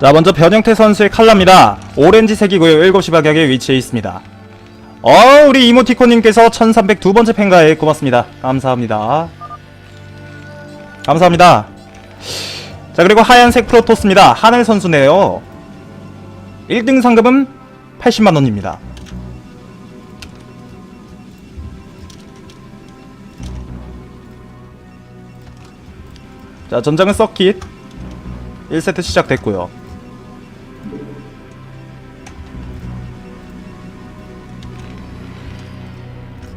자 먼저 변형태 선수의 칼라입니다. 오렌지색이고요. 7시 방향에 위치해 있습니다. 어 우리 이모티콘님께서 1302번째 팬가에 고맙습니다. 감사합니다. 감사합니다. 자 그리고 하얀색 프로토스입니다. 하늘 선수네요. 1등 상금은 80만원입니다. 자 전장은 서킷 1세트 시작됐고요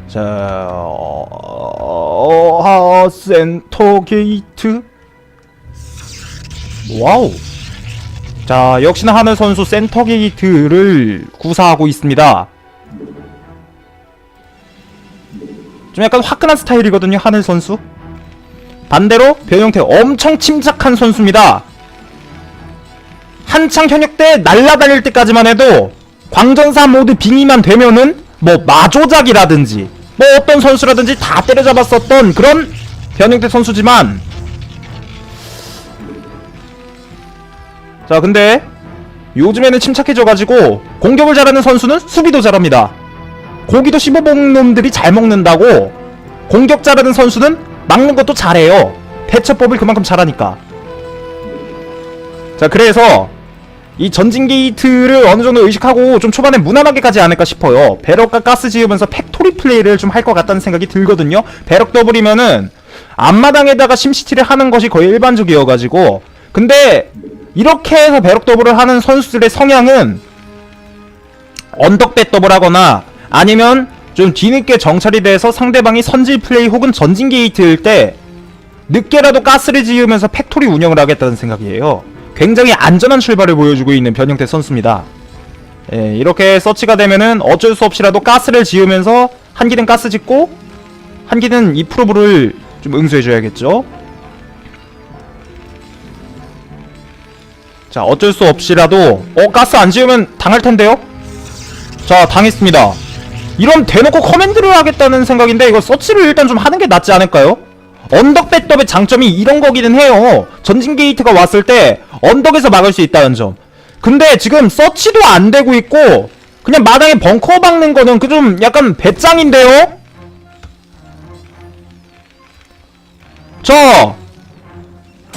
자, 어, 하, 센터 게이트. 와우. 자, 역시나 하늘 선수 센터 게이트를 구사하고 있습니다. 좀 약간 화끈한 스타일이거든요, 하늘 선수. 반대로 변형태 엄청 침착한 선수입니다. 한창 현역 때 날라다닐 때까지만 해도 광전사 모드 빙의만 되면은 뭐 마조작이라든지 뭐 어떤 선수라든지 다 때려잡았었던 그런 변형태 선수지만 자 근데 요즘에는 침착해져가지고 공격을 잘하는 선수는 수비도 잘합니다. 고기도 씹어먹는 놈들이 잘 먹는다고 공격 잘하는 선수는 막는 것도 잘해요. 대처법을 그만큼 잘하니까. 자 그래서 이 전진 게이트를 어느 정도 의식하고 좀 초반에 무난하게 가지 않을까 싶어요. 배럭과 가스 지으면서 팩토리 플레이를 좀 할 것 같다는 생각이 들거든요. 배럭 더블이면은 앞마당에다가 심시티를 하는 것이 거의 일반적이어가지고 근데 이렇게 해서 배럭 더블을 하는 선수들의 성향은 언덕배 더블 하거나 아니면 좀 뒤늦게 정찰이 돼서 상대방이 선질 플레이 혹은 전진 게이트일 때 늦게라도 가스를 지으면서 팩토리 운영을 하겠다는 생각이에요. 굉장히 안전한 출발을 보여주고 있는 변형태 선수입니다. 예, 이렇게 서치가 되면은 어쩔 수 없이라도 가스를 지으면서 한 기는 가스 짓고 한 기는 이 프로브를 좀 응수해줘야겠죠. 자, 어쩔 수 없이라도 어 가스 안 지으면 당할 텐데요. 자, 당했습니다. 이런 대놓고 커맨드를 하겠다는 생각인데 이거 서치를 일단 좀 하는 게 낫지 않을까요? 언덕 백업의 장점이 이런 거기는 해요. 전진 게이트가 왔을 때 언덕에서 막을 수 있다는 점. 근데 지금 서치도 안 되고 있고 그냥 마당에 벙커 박는 거는 그 좀 약간 배짱인데요? 자. 어!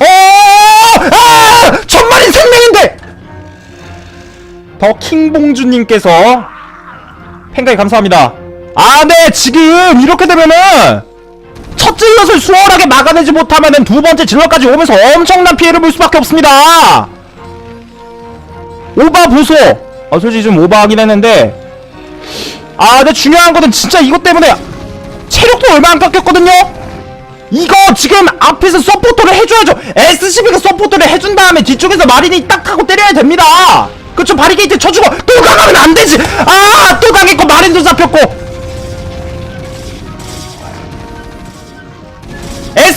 아! 천만인 생명인데! 더 킹봉주님께서 팬가이 감사합니다. 아, 네, 지금 이렇게 되면은 첫 질럿을 수월하게 막아내지 못하면은 두 번째 질럿까지 오면서 엄청난 피해를 볼 수밖에 없습니다. 오바 보소. 아 솔직히 좀 오바하긴 했는데 아 근데 중요한 거는 진짜 이것 때문에 체력도 얼마 안 깎였거든요. 이거 지금 앞에서 서포터를 해줘야죠. SCB가 서포터를 해준 다음에 뒤쪽에서 마린이 딱 하고 때려야 됩니다. 그쵸 바리게이트 쳐주고 또 강하면 안 되지. 아 또 강했고 마린도 잡혔고.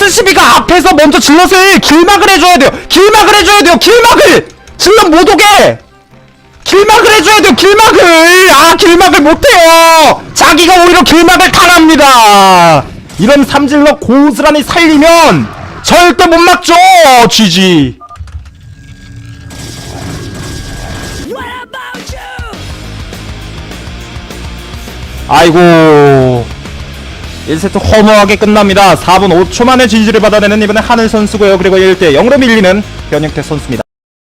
SCB가 앞에서 먼저 질럿을 길막을 해줘야 돼요. 길막을 해줘야 돼요. 길막을 질럿 못 오게. 길막을 해줘야 돼요. 길막을 아 길막을 못해요. 자기가 오히려 길막을 당합니다. 이런 삼질럿 고스란히 살리면 절대 못 막죠. GG. 아이고 1세트 허무하게 끝납니다. 4분 5초 만에 진실을 받아내는 이번에 하늘 선수고요. 그리고 1대 0으로 밀리는 변형태 선수입니다.